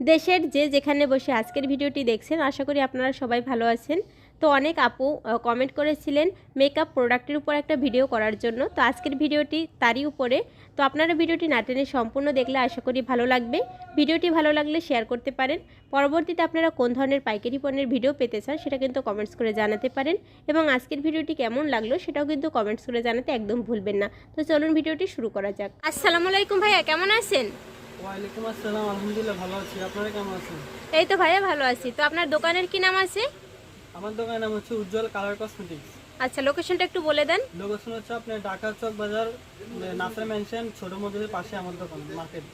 দেশের যে যেখানে বসে আজকের ভিডিওটি দেখছেন, আশা করি আপনারা সবাই ভালো আছেন। তো অনেক আপু কমেন্ট করেছিলেন মেকআপ প্রোডাক্টের উপর একটা ভিডিও করার জন্য। তো আজকের ভিডিওটি তারই উপরে। তো আপনারা ভিডিওটি না টেনে সম্পূর্ণ দেখলে আশা করি ভালো লাগবে। ভিডিওটি ভালো লাগলে শেয়ার করতে পারেন। পরবর্তীতে আপনারা কোন ধরনের পাইকারি পণ্যের ভিডিও পেতে চান, সেটা কিন্তু কমেন্টস করে জানাতে পারেন। এবং আজকের ভিডিওটি কেমন লাগল, সেটাও কিন্তু কমেন্টস করে জানাতে একদম ভুলবেন না। তো চলুন ভিডিওটি শুরু করা যাক। আসসালামু আলাইকুম ভাইয়া, কেমন আছেন? ওয়ালাইকুম আসসালাম আলহামদুলিল্লাহ ভালো আছি। আপনারা কেমন আছেন? এই তো ভাইয়া ভালো আছি। তো আপনার দোকানের কি নাম আছে? আমার দোকানের নাম হচ্ছে উজ্জ্বল কালার কসমেটিক্স। আচ্ছা লোকেশনটা একটু বলে দেন। লোকেশন হচ্ছে আপনার ঢাকা চক বাজার নাসার ম্যানশন ছোট মন্দিরের পাশে আমার দোকান মার্কেট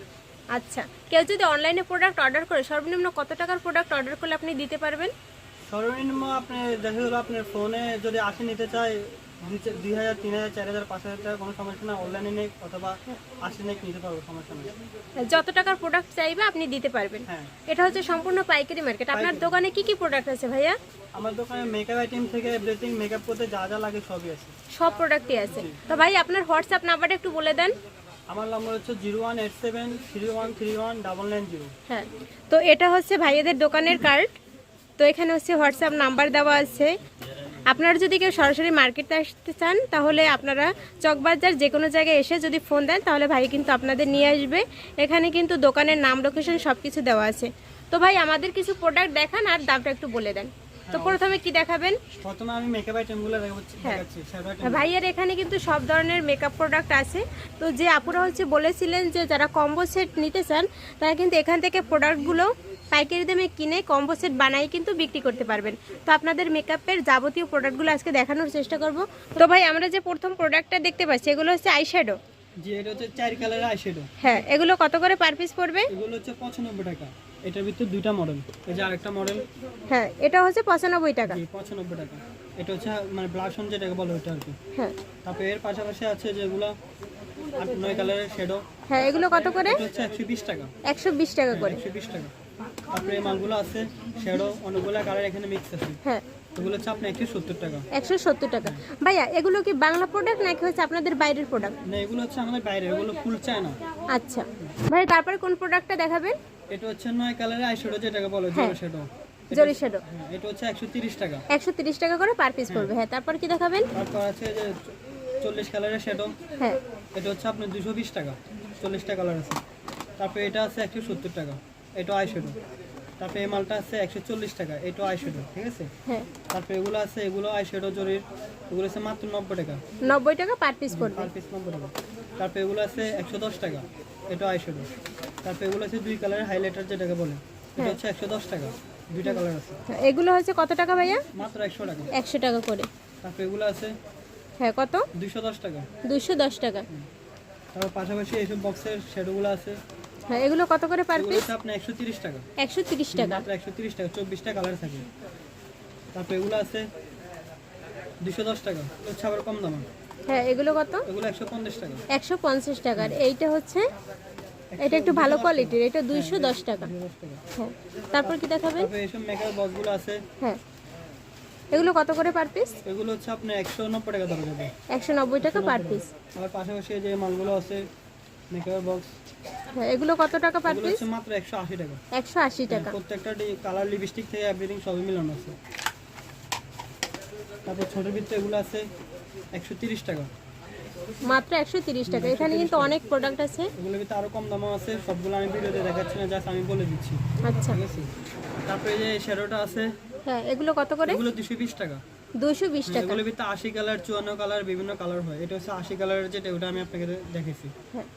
আচ্ছা কেউ যদি অনলাইনে প্রোডাক্ট অর্ডার করে সর্বনিম্ন কত টাকার প্রোডাক্ট অর্ডার করলে আপনি দিতে পারবেন? সর্বনিম্ন আপনি দেখা গেলো আপনার ফোনে যদি আশি নিতে চাই দুই হাজার তিন হাজার চার হাজার পাঁচ হাজার টাকা কোনো সমস্যা না অনলাইনে নেই অথবা আশি নেই নিতে পারব সমস্যা নেই। যত টাকার প্রোডাক্ট চাইবে আপনি দিতে পারবেন। হ্যাঁ। এটা হচ্ছে সম্পূর্ণ পাইকারি মার্কেট আপনার দোকানে কি কি প্রোডাক্ট আছে ভাইয়া? আমার দোকানে মেকআপ আইটেম থেকে এভরিথিং মেকআপ করতে যা যা লাগে সবই আছে। সব প্রোডাক্টই আছে। তো ভাই আপনার হোয়াটসঅ্যাপ নাম্বারটা একটু বলে দেন। আমার নাম্বার হচ্ছে zero one eight seven three one three one double nine zero হ্যাঁ। তো এটা হচ্ছে ভাইয়াদের দোকানের কার্ড তো এখানে হচ্ছে হোয়াটসঅ্যাপ নাম্বার দেওয়া আছে। আপনারা যদি কেউ সরাসরি মার্কেটে আসতে চান তাহলে আপনারা চকবাজার যে কোনো জায়গায় এসে যদি ফোন দেন তাহলে ভাই কিন্তু আপনাদের নিয়ে আসবে। এখানে কিন্তু দোকানের নাম লোকেশন সব কিছু দেওয়া আছে। তো ভাই আমাদের কিছু প্রোডাক্ট দেখান আর দামটা একটু বলে দেন। তো প্রথমে কি দেখাবেন? প্রথমে আমি মেকআপ আইটেমগুলো দেখাচ্ছি হ্যাঁ। ভাইয়ের এখানে কিন্তু সব ধরনের মেকআপ প্রোডাক্ট আছে। তো যে আপুরা হচ্ছে বলেছিলেন যে যারা কম্বো সেট নিতে চান তারা কিন্তু এখান থেকে প্রোডাক্টগুলো পাইকারি দামে কিনে কম্বো সেট বানাই কিন্তু বিক্রি করতে পারবেন। তো আপনাদের মেকআপের যাবতীয় প্রোডাক্টগুলো আজকে দেখানোর চেষ্টা করব। তো ভাই আমরা যে প্রথম প্রোডাক্টটা দেখতে পাচ্ছি এগুলো হচ্ছে আইশ্যাডো জি এটা হচ্ছে চার কালারের আইশ্যাডো হ্যাঁ এগুলো কত করে পার পিস পড়বে? এগুলো হচ্ছে পঁচানব্বই টাকা। এটার ভিতরে দুইটা মডেল এই যে আরেকটা মডেল হ্যাঁ এটা হচ্ছে পঁচানব্বই টাকা। জি পঁচানব্বই টাকা। এটা হচ্ছে মানে ব্লাশন যেটাকে বলে ওইটা আর কি। হ্যাঁ। তারপরে এর পাশাপাশি আছে যেগুলো আট নয় কালারের শেডো হ্যাঁ এগুলো কত করে? এটা হচ্ছে একশো বিশ টাকা। একশো বিশ টাকা করে। একশো বিশ টাকা। তারপরে এই মালগুলো আছে শেডো অনেকগুলো কালার এখানে মিক্স আছে। হ্যাঁ। এগুলো হচ্ছে আপনার টাকা। টাকা। ভাইয়া এগুলো কি বাংলা প্রোডাক্ট নাকি হচ্ছে আপনাদের বাইরের প্রোডাক্ট না এগুলো হচ্ছে আমাদের বাইরে এগুলো ফুল চায় না আচ্ছা। ভাই তারপরে কোন প্রোডাক্টটা দেখাবেন? এটা হচ্ছে নয় কালারের আইশ্যাডো যেটাকে বলে জরি শ্যাডো হ্যাঁ এটা হচ্ছে একশো তিরিশ টাকা। একশো তিরিশ টাকা করে পার পিস পড়বে। হ্যাঁ। তারপর কি দেখাবেন? তারপর আছে যে চল্লিশ কালারের শ্যাডো হ্যাঁ। এটা হচ্ছে আপনার দুশো বিশ টাকা। চল্লিশটা কালার আছে। তারপর এটা আছে একশো সত্তর টাকা। এটা আইশ্যাডো তারপর এই মালটা আছে একশো চল্লিশ টাকা এটা আইশ্যাডো ঠিক আছে? হ্যাঁ। তারপর এগুলো আছে এগুলো আইশ্যাডো জরির এগুলো আছে মাত্র নব্বই টাকা। নব্বই টাকা পার পিস পড়বে। পার পিস নব্বই টাকা। তারপর এগুলো আছে একশো দশ টাকা এটা আইশ্যাডো তারপর এগুলো আছে দুই কালারের হাইলাইটার যেটাকে বলে এটা হচ্ছে একশো দশ টাকা দুইটা কালার আছে। হ্যাঁ, এগুলো হচ্ছে কত টাকা ভাইয়া? মাত্র একশো টাকা। একশো টাকা করে। তারপর এগুলো আছে হ্যাঁ কত? দুইশো দশ টাকা। দুশো দশ টাকা। তারপর পাশাপাশি এইসব বক্সের শেডোগুলো আছে। হ্যাঁ এগুলো কত করে পার পিস আপনার একশো তিরিশ টাকা। একশো তিরিশ টাকা। মাত্র একশো তিরিশ টাকা চব্বিশটা কালার থাকে। তারপর এগুলো আছে দুশো দশ টাকা এগুলো হচ্ছে আবার কম দাম। হ্যাঁ এগুলো কত? এগুলো একশো পঞ্চাশ টাকা। একশো পঞ্চাশ টাকার। এইটা হচ্ছে এটা একটু ভালো কোয়ালিটির এটা দুইশো দশ টাকা। হ্যাঁ তারপর কি দেখাবেন? তারপর এইসব মেকআপ বক্সগুলো আছে। হ্যাঁ এগুলো কত করে পার পিস এগুলো হচ্ছে আপনার একশো নব্বই টাকা ধরে যাবে। একশো নব্বই টাকা পার পিস আবার পাশাপাশি যে মালগুলো আছে মেকআপ বক্স হ্যাঁ এগুলো কত টাকা পার পিস মাত্র একশো আশি টাকা। একশো আশি টাকা। প্রত্যেকটা কালার লিপস্টিক থেকে এভরিথিং সবই মিলানো আছে। তারপর ভিতরে এগুলো আছে একশো তিরিশ টাকা। মাত্র একশো তিরিশ টাকা। এখানে কিন্তু অনেক প্রোডাক্ট আছে। এগুলোর ভিতরে আরও কম দামও আছে। সবগুলো আমি ভিডিওতে দেখাচ্ছি না জাস্ট আমি বলে দিচ্ছি। আচ্ছা। তারপরে যে শ্যাডোটা আছে হ্যাঁ এগুলো কত করে? এগুলো দুশো বিশ টাকা। দুশো বিশ টাকা। এগুলোর ভিতরে আশি কালার চুয়ান্ন কালার বিভিন্ন কালার হয়। এটা হচ্ছে আশি কালারের যেটা ওটা আমি আপনাকে দেখেছি হ্যাঁ।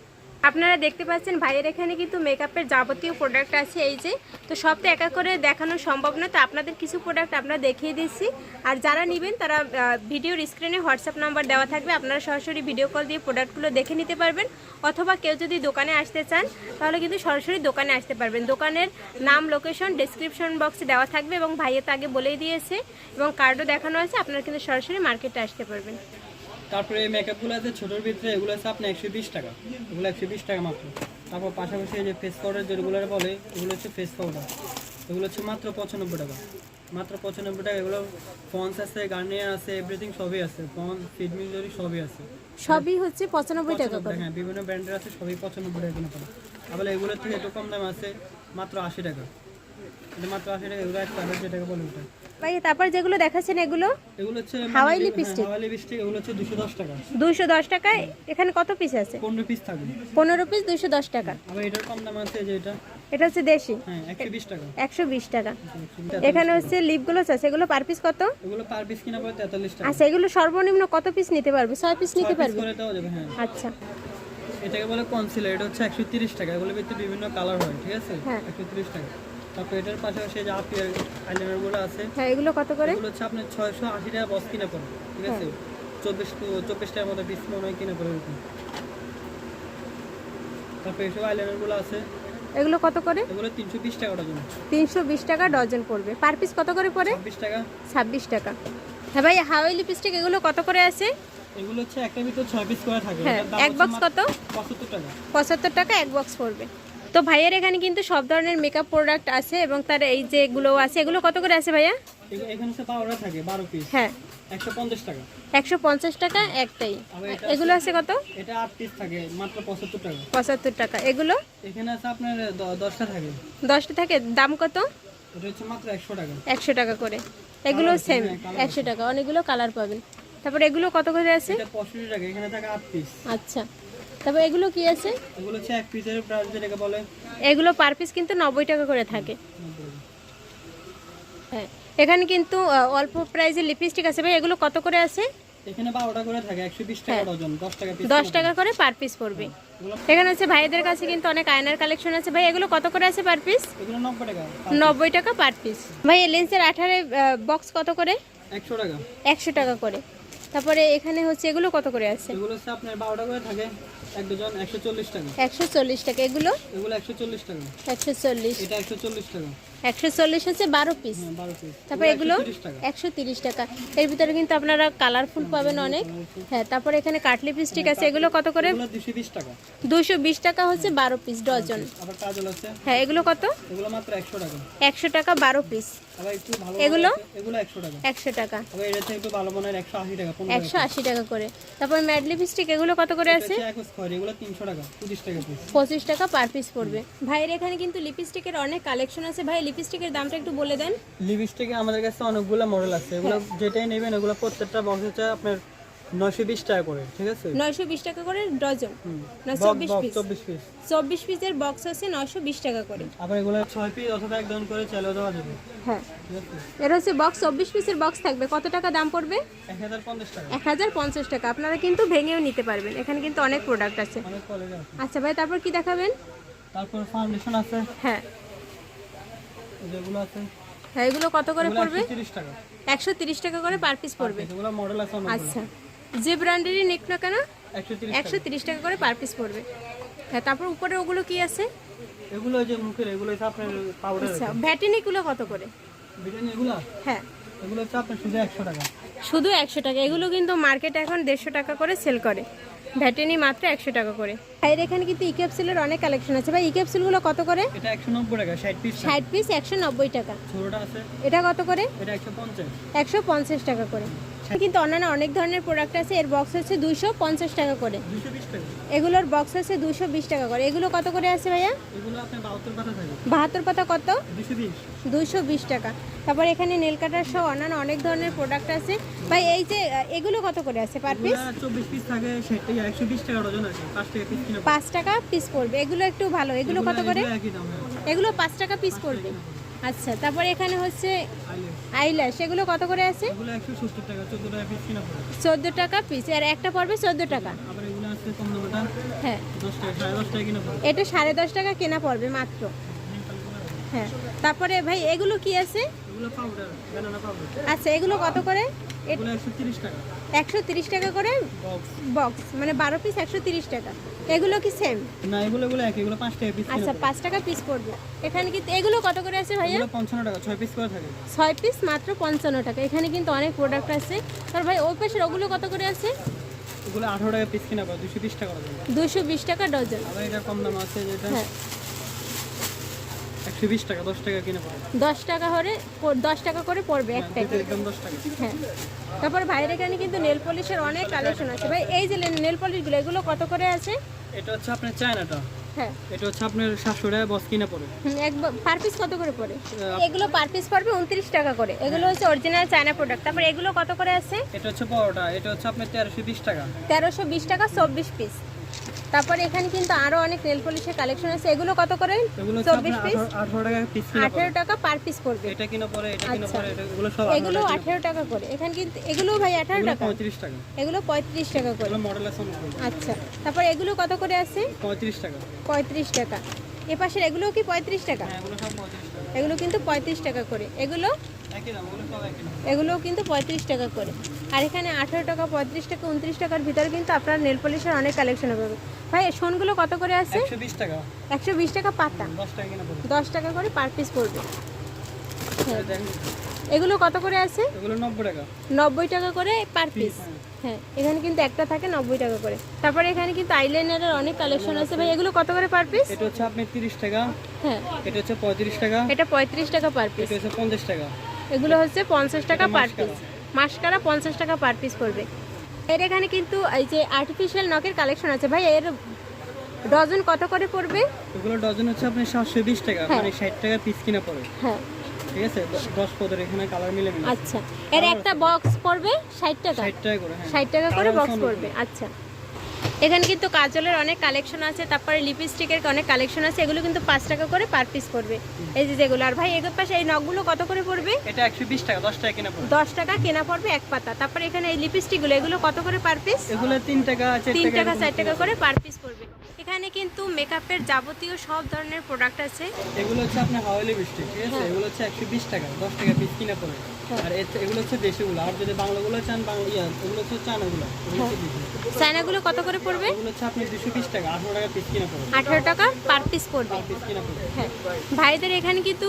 আপনারা দেখতে পাচ্ছেন ভাইয়ের এখানে কিন্তু মেকআপের যাবতীয় প্রোডাক্ট আছে এই যে। তো সব তো একা করে দেখানো সম্ভব নয়, তো আপনাদের কিছু প্রোডাক্ট আমরা দেখিয়ে দিচ্ছি। আর যারা নেবেন তারা ভিডিওর স্ক্রিনে হোয়াটসঅ্যাপ নাম্বার দেওয়া থাকবে, আপনারা সরাসরি ভিডিও কল দিয়ে প্রোডাক্টগুলো দেখে নিতে পারবেন। অথবা কেউ যদি দোকানে আসতে চান, তাহলে কিন্তু সরাসরি দোকানে আসতে পারবেন। দোকানের নাম লোকেশন ডেসক্রিপশন বক্সে দেওয়া থাকবে এবং ভাইয়ে তো আগে বলেই দিয়েছে এবং কার্ডও দেখানো আছে, আপনারা কিন্তু সরাসরি মার্কেটে আসতে পারবেন। তারপরে এই মেকআপগুলো আছে ছোটোর ভিতরে এগুলো আছে আপনার একশো বিশ টাকা। এগুলো একশো বিশ টাকা মাত্র। তারপর পাশাপাশি এই যে ফেস পাউডার যেগুলো বলে এগুলো হচ্ছে ফেস পাউডার এগুলো হচ্ছে মাত্র পঁচানব্বই টাকা। মাত্র পঁচানব্বই টাকা। এগুলো ফন্স আছে গার্নিয়ার আছে এভরিথিং সবই আছে। ফন ফিডমিল জরি সবই আছে। সবই হচ্ছে পঁচানব্বই টাকা করে। হ্যাঁ বিভিন্ন ব্র্যান্ডের আছে সবই পঁচানব্বই টাকা কিনে পাবে আবার এগুলোর থেকে একটু কম দাম আছে মাত্র আশি টাকা। ভাই তারপর যেগুলো দেখাচ্ছেন এগুলো? এগুলো হচ্ছে হাওয়াই লিপস্টিক? হাওয়াই লিপস্টিক এগুলো হচ্ছে দুশো দশ টাকা। দুইশো দশ টাকায় এখানে কত পিস আছে? পনেরো পিস থাকবে। পনেরো পিস দুইশো দশ টাকা। আবার এটার কম দাম আছে যে এটা। এটা হচ্ছে দেশি। হ্যাঁ একশো বিশ টাকা। একশো বিশ টাকা। এখানে হচ্ছে লিপগুলো আছে এগুলো পার পিস কত? এগুলো পার পিস কিনা পড়ে তেতাল্লিশ টাকা। আচ্ছা এগুলো সর্বনিম্ন কত পিস নিতে পারবে? ছয় পিস নিতে পারবে? করে দেওয়া যাবে হ্যাঁ। আচ্ছা। এটাকে বলে কনসিলার এটা হচ্ছে একশো টাকা। এগুলো ভিতরে বিভিন্ন কালার হয় ঠিক আছে? হ্যাঁ। একশো টাকা। তারপর এটার পাশাপাশি যে আপি আইলাইনার আছে হ্যাঁ এগুলো কত করে? এগুলো হচ্ছে আপনার ছয়শো আশি টাকা বস কিনা পড়ে ঠিক আছে? চব্বিশ চব্বিশ টাকার মতো পিস মনে হয় কিনা পড়ে এরকম। তারপর এসব আইলাইনারগুলো আছে। এগুলো কত করে? এগুলো তিনশো বিশ টাকা ডজন। তিনশো বিশ টাকা ডজন পড়বে। পার পিস কত করে পড়ে? চব্বিশ টাকা। ছাব্বিশ টাকা। হ্যাঁ ভাই হাওয়াই লিপস্টিক এগুলো কত করে আছে? এগুলো হচ্ছে একটা ভিতর ছয় পিস করে থাকে। হ্যাঁ এক বক্স কত? পঁচাত্তর টাকা। পঁচাত্তর টাকা এক বক্স পড়বে। তো ভাইয়ের এখানে কিন্তু সব ধরনের মেকআপ প্রোডাক্ট আছে এবং তার এই যেগুলো আছে এগুলো কত করে আছে ভাইয়া? এখানে হচ্ছে পাউডার থাকে বারো পিস হ্যাঁ। টাকা। একটাই। এগুলো আছে কত? এটা আট পিস থাকে মাত্র পঁচাত্তর টাকা। এগুলো? এখানে আছে আপনার দ- দশটা থাকে। দশটা থাকে। দাম কত? এটা হচ্ছে মাত্র একশো টাকা। করে। এগুলো সেম হ্যাঁ, colour একশো টাকা। অনেকগুলো কালার পাবেন। তারপর এগুলো কত করে আছে? এটা পঁয়ষট্টি টাকা এখানে থাকে আট পিস আচ্ছা। তারপর এগুলো কি আছে? এগুলো হচ্ছে এক পিসের প্রাইস যেটাকে বলে এগুলো পার পিস কিন্তু নব্বই টাকা করে থাকে। হ্যাঁ এখানে কিন্তু অল্প প্রাইজের লিপস্টিক আছে। ভাই এগুলো কত করে আছে? এখানে বারোটা করে থাকে একশো বিশ টাকা ডজন দশ টাকা পিস দশ টাকা করে পার পিস পড়বে। এখানে হচ্ছে ভাইদের কাছে কিন্তু অনেক আয়নার কালেকশন আছে। ভাই এগুলো কত করে আছে পার পিস এগুলো নব্বই টাকা নব্বই টাকা পার পিস ভাই লেন্সের আঠারে বক্স কত করে? একশো টাকা। একশো টাকা করে। তারপরে এখানে হচ্ছে এগুলো কত করে আছে? এগুলো হচ্ছে আপনার বারোটা করে থাকে। এক ডজন একশো চল্লিশ টাকা। একশো চল্লিশ টাকা। এগুলো? এগুলো একশো চল্লিশ টাকা। একশো চল্লিশ। এটা একশো চল্লিশ টাকা। একশো চল্লিশ হচ্ছে বারো পিস হ্যাঁ পিস তারপর এগুলো একশো তিরিশ টাকা। এর ভিতরে কিন্তু আপনারা কালারফুল পাবেন অনেক। হ্যাঁ তারপর এখানে কাট লিপস্টিক আছে। এগুলো কত করে? দুশো বিশ টাকা। হচ্ছে বারো পিস ডজন। হ্যাঁ এগুলো কত? একশো টাকা। বারো পিস এগুলো? একশো টাকা। একশো আশি টাকা করে। তারপর ম্যাড লিপস্টিক এগুলো কত করে আছে? পিস পঁচিশ টাকা পার পিস পড়বে। ভাইয়ের এখানে কিন্তু লিপস্টিকের অনেক কালেকশন আছে। ভাই লিপস্টিকের দামটা একটু বলে দেন। লিপস্টিকে আমাদের কাছে অনেকগুলো মডেল আছে। এগুলো যেটাই নেবেন ওগুলো প্রত্যেকটা বক্স হচ্ছে আপনার নয়শো বিশ টাকা করে ঠিক আছে? নয়শো বিশ টাকা করে ডজন না বক্স চব্বিশ বক্স পিস চব্বিশ পিস চব্বিশ পিসের বক্স আছে নয়শো বিশ টাকা করে। আবার এগুলো ছয় পিস অথবা এক ধরন করে চালও দেওয়া যাবে। হ্যাঁ। এটা হচ্ছে বক্স চব্বিশ পিসের বক্স থাকবে। কত টাকা দাম পড়বে? এক হাজার পঞ্চাশ টাকা। এক হাজার পঞ্চাশ টাকা। আপনারা কিন্তু ভেঙেও নিতে পারবেন। এখানে কিন্তু অনেক প্রোডাক্ট আছে। অনেক কোয়ালিটি আছে। আচ্ছা ভাই তারপর কি দেখাবেন? তারপর ফাউন্ডেশন আছে। হ্যাঁ। যেগুলো আছে হ্যাঁ এগুলো কত করে পড়বে? একশো তিরিশ টাকা। একশো তিরিশ টাকা করে পার পিস পড়বে। এগুলো মডেল আছে আচ্ছা। যে ব্র্যান্ডেরই নেক না কেন একশো তিরিশ একশো তিরিশ টাকা করে পার পিস পড়বে। হ্যাঁ তারপর উপরে ওগুলো কি আছে? এগুলো যে মুখের এগুলো আছে আপনার পাউডার আচ্ছা ভ্যাটিনিগুলো কত করে? ভ্যাটিনিগুলো হ্যাঁ। এগুলো হচ্ছে আপনার শুধু একশো টাকা। শুধু একশো টাকা। এগুলো কিন্তু মার্কেট এখন দেড়শো টাকা করে সেল করে। ভ্যাটেনি মাত্র একশো টাকা করে। ভাইয়ের এখানে কিন্তু ই ক্যাপসুলের অনেক কালেকশন আছে। ভাই ই ক্যাপসুলগুলো কত করে? এটা একশো নব্বই টাকা ষাট পিস ষাট পিস একশো নব্বই টাকা। ছোটোটা আছে। এটা কত করে? এটা একশো পঞ্চাশ। একশো পঞ্চাশ টাকা করে। কিন্তু অন্যান্য অনেক ধরনের প্রোডাক্ট আছে এর বক্স হচ্ছে দুইশো পঞ্চাশ টাকা করে। দুশো এগুলোর বক্স হচ্ছে দুশো বিশ টাকা করে। এগুলো কত করে আছে ভাইয়া? বাহাত্তর পাতা কত? দুশো বিশ। দুইশো বিশ টাকা। তারপর এখানে নেল কাটার সহ অন্যান্য অনেক ধরনের প্রোডাক্ট আছে। ভাই এই যে এগুলো কত করে আছে পার পিস থাকে পাঁচ টাকা পিস পড়বে। এগুলো একটু ভালো। এগুলো কত করে? এগুলো পাঁচ টাকা পিস পড়বে। আচ্ছা তারপর এখানে হচ্ছে আইলা সেগুলো কত করে আছে? চোদ্দ টাকা পিস কিনা পড়ে। চোদ্দ টাকা পিস আর একটা পড়বে চোদ্দ টাকা। আবার এগুলো আছে কম দামটা হ্যাঁ। এটা সাড়ে দশ টাকা কেনা পড়বে মাত্র। হ্যাঁ তারপরে ভাই এগুলো কি আছে? আচ্ছা এগুলো কত করে? একশো তিরিশ টাকা। করে বক্স মানে বারো পিস একশো তিরিশ টাকা। এগুলো কি সেম না এগুলো এগুলো এক এগুলো পাঁচ টাকা পিস আচ্ছা পাঁচ টাকা পিস পড়বে এখানে কিন্তু এগুলো কত করে আছে ভাইয়া? পঞ্চান্ন টাকা ছয় পিস করে থাকে। ছয় পিস মাত্র পঞ্চান্ন টাকা। এখানে কিন্তু অনেক প্রোডাক্ট আছে। আর ভাই ওই পাশের ওগুলো কত করে আছে? এগুলো আঠারো টাকা পিস কিনা দুশো বিশ টাকা দুশো বিশ টাকা ডজন আবার এটা কম দাম আছে যেটা হ্যাঁ। একশো বিশ টাকা দশ টাকা কিনে পড়ে। দশ টাকা হলে দশ টাকা করে পড়বে এক প্যাকেট। একদম দশ টাকা। হ্যাঁ। তারপর ভাইয়ের এখানে কিন্তু নেল পলিশের অনেক কালেকশন আছে। ভাই এই যে নেল পলিশগুলো এগুলো কত করে আছে? এটা হচ্ছে আপনার চায়নাটা। হ্যাঁ। এটা হচ্ছে আপনার সাতশো টাকা বস কিনা পড়ে। এক পার পিস কত করে পড়ে? এগুলো পার পিস পড়বে উনত্রিশ টাকা করে। এগুলো হচ্ছে অরিজিনাল চায়না প্রোডাক্ট তারপর এগুলো কত করে আছে? এটা হচ্ছে বড়টা এটা হচ্ছে আপনার তেরোশো বিশ টাকা। তেরোশো বিশ টাকা চব্বিশ পিস তারপর এখানে কিন্তু আরও অনেক নেল পলিশের কালেকশন আছে। এগুলো কত করে? এগুলো হচ্ছে চব্বিশ আপনার পিস আঠারো টাকা পার পিস পড়বে। এটা কিনা পড়ে এটা কিনা আচ্ছা। এগুলো সব এগুলো আঠেরো টাকা করে। এখানে কিন্তু এগুলো ভাই আঠারো এগুলো টাকা। পঁয়ত্রিশ টাকা। এগুলো পঁয়ত্রিশ টাকা করে। মডেল আছে আচ্ছা। তারপর এগুলো কত করে আছে? পঁয়ত্রিশ টাকা। পঁয়ত্রিশ টাকা। এ পাশের এগুলোও কি পঁয়ত্রিশ টাকা? হ্যাঁ এগুলো সব পঁয়ত্রিশ টাকা। এগুলো কিন্তু পঁয়ত্রিশ টাকা করে। এগুলো? এগুলোও কিন্তু পঁয়ত্রিশ টাকা করে। আর এখানে আঠেরো টাকা পঁয়ত্রিশ টাকা উনত্রিশ টাকার ভিতরে কিন্তু আপনার নেল পলিশের অনেক কালেকশন হবে। ভাই সোনগুলো কত করে আছে? একশো বিশ টাকা। পাতা। দশ টাকা করে পার পিস পড়বে। হ্যাঁ। এগুলো কত করে আছে? নব্বই টাকা। করে পার পিস। হ্যাঁ। হ্যাঁ এখানে কিন্তু একটা থাকে নব্বই টাকা করে। তারপরে এখানে কিন্তু আইলাইনারের অনেক কালেকশন আছে। ভাই এগুলো কত করে পার পিস? এটা হচ্ছে আপনার তিরিশ টাকা। হ্যাঁ। এটা হচ্ছে পঁয়ত্রিশ টাকা। এটা পঁয়ত্রিশ টাকা পার পিস। এটা হচ্ছে পঞ্চাশ টাকা। এগুলো হচ্ছে পঞ্চাশ টাকা পার। পিস। মাসকারা পঞ্চাশ টাকা পার পিস পড়বে। এর এখানে কিন্তু এই যে আর্টিফিশিয়াল নখের কালেকশন আছে। ভাই এর ডজন কত করে পড়বে? এগুলো ডজন হচ্ছে আপনার সাতশো বিশ টাকা। হ্যাঁ। মানে ষাট টাকা পিস কিনা পড়ে। হ্যাঁ। ঠিক আছে? দ- দশ পদের এখানে কালার মিলে মিলে। আচ্ছা। এর একটা বক্স পড়বে ষাট টাকা? ষাট টাকা করে হ্যাঁ। ষাট টাকা করে বক্স পড়বে। আচ্ছা। এখানে কিন্তু কাজলের অনেক কালেকশন আছে তারপরে লিপস্টিকের অনেক কালেকশন আছে এগুলো কিন্তু পাঁচ টাকা করে পার পিস পড়বে। এই যে যেগুলো আর ভাই এগুলোর পাশে এই নখগুলো কত করে পড়বে? এটা একশো বিশ টাকা দশ টাকা কেনা পড়বে। দশ টাকা কেনা পড়বে এক পাতা। তারপরে এখানে এই লিপস্টিকগুলো এগুলো কত করে পার পিস এগুলো তিন টাকা তিন টাকা চার টাকা করে পার পিস পড়বে। এখানে কিন্তু মেকআপের যাবতীয় সব ধরনের প্রোডাক্ট আছে। এগুলো হচ্ছে আপনার হাওয়ালি বৃষ্টি ঠিক আছে? হ্যাঁ। এগুলো হচ্ছে একশো বিশ টাকা দশ টাকা পিস কিনা পড়ে। হ্যাঁ। আর এগুলো হচ্ছে দেশিগুলো। আর যদি বাংলাগুলো চান বাংলা এগুলো হচ্ছে চানাগুলো এগুলো চায়নাগুলো কত করে পড়বে? এগুলো হচ্ছে আপনি দুশো বিশ টাকা আঠারো টাকা পিস কিনা পড়ে। আঠারো টাকা পার পিস পড়বে। হ্যাঁ। ভাইদের এখানে কিন্তু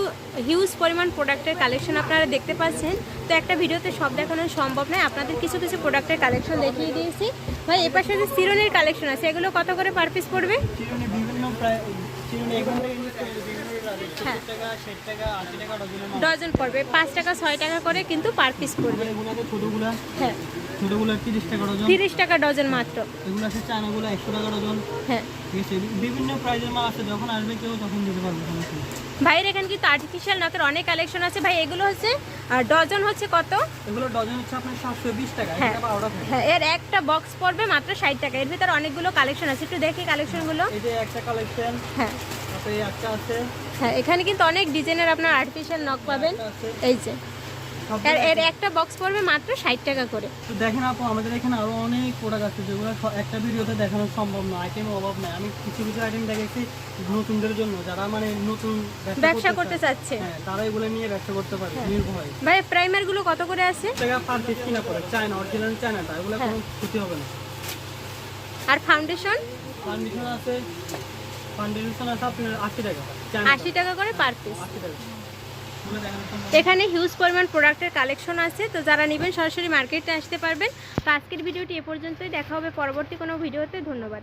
হিউজ পরিমাণ প্রোডাক্টের কালেকশন আপনারা দেখতে পাচ্ছেন। তো একটা ভিডিওতে সব দেখানো সম্ভব নয়। আপনাদের কিছু কিছু প্রোডাক্টের কালেকশন দেখিয়ে দিয়েছি। ভাই এর পাশে যে সিরনের কালেকশন আছে এগুলো কত করে পার পিস পড়বে? চিরুনি বিভিন্ন প্রায় হ্যাঁ। ডজন পড়বে পাঁচ টাকা ছয় টাকা করে কিন্তু পার পিস পড়বে। হ্যাঁ। ছোটোগুলো তিরিশ টাকা ডজন? তিরিশ টাকা ডজন মাত্র। এগুলো আছে চানাগুলো একশো টাকা ডজন। হ্যাঁ। ঠিক আছে বিভিন্ন প্রাইজের মাল আছে যখন আসবে কেউ তখন দিতে পারবে ভাইয়ের এখানে কিন্তু আর্টিফিশিয়াল নখের অনেক কালেকশন আছে। ভাই এগুলো হচ্ছে আর ডজন হচ্ছে কত? এগুলো ডজন হচ্ছে আপনার সাতশো বিশ টাকা হ্যাঁ। এটা বারোটা হ্যাঁ এর একটা বক্স পড়বে মাত্র ষাট টাকা। এর ভিতরে অনেকগুলো কালেকশন আছে। একটু দেখি কালেকশনগুলো এই যে একটা কালেকশন হ্যাঁ। তারপরে একটা আছে। হ্যাঁ এখানে কিন্তু অনেক ডিজাইনের আপনার আর্টিফিশিয়াল নখ পাবেন। এই যে। সব এর একটা বক্স পড়বে মাত্র ষাট টাকা করে। তো দেখেন আপু আমাদের এখানে আরও অনেক প্রোডাক্ট আছে যেগুলো একটা ভিডিওতে দেখানো সম্ভব না আইটেম অভাব নাই। আমি কিছু কিছু আইটেম দেখেছি নতুনদের জন্য যারা মানে নতুন ব্যবসা করতে চাচ্ছে। হ্যাঁ তারা এগুলো নিয়ে ব্যবসা করতে পারে হ্যাঁ। নির্ভয়। ভাই প্রাইমারগুলো কত করে আছে? টাকা পার পিস কিনা পড়ে চায়না অরিজিনাল চায়নাটা এগুলো হ্যাঁ। কোনো ক্ষতি হবে না। আর ফাউন্ডেশন ফান্ডেশন আছে ফান্ডেশন আছে আপনার আশি টাকা আশি টাকা করে পার পিস আশি টাকা। এখানে হিউজ পরিমাণ প্রোডাক্টের কালেকশন আছে, তো যারা নেবেন সরাসরি মার্কেটে আসতে পারবেন। তো আজকের ভিডিওটি এ পর্যন্তই, দেখা হবে পরবর্তী কোনো ভিডিওতে, ধন্যবাদ।